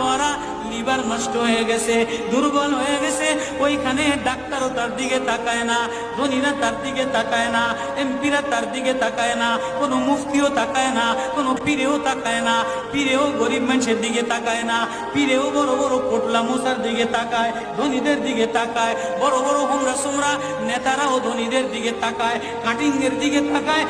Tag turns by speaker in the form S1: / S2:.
S1: ভরা, লিভার নষ্ট হয়ে গেছে, দুর্বল হয়ে গেছে, ওইখানে ডাক্তারও তার দিকে তাকায় না, ধনীরা তার দিকে তাকায় না, এমপিরা তার দিকে তাকায় না, কোনো মুফতিও তাকায় না, কোনো পীরেও তাকায় না, পীরেও গরিব মানুষের দিকে তাকায় না, পীরেও বড় বড় পোটলা মশার দিকে তাকায়, ধনীদের দিকে তাকায়, বড় বড় হোমরা সোমরা, নেতারাও ধনীদের দিকে তাকায় কাটিংয়ের দিকে তাকায়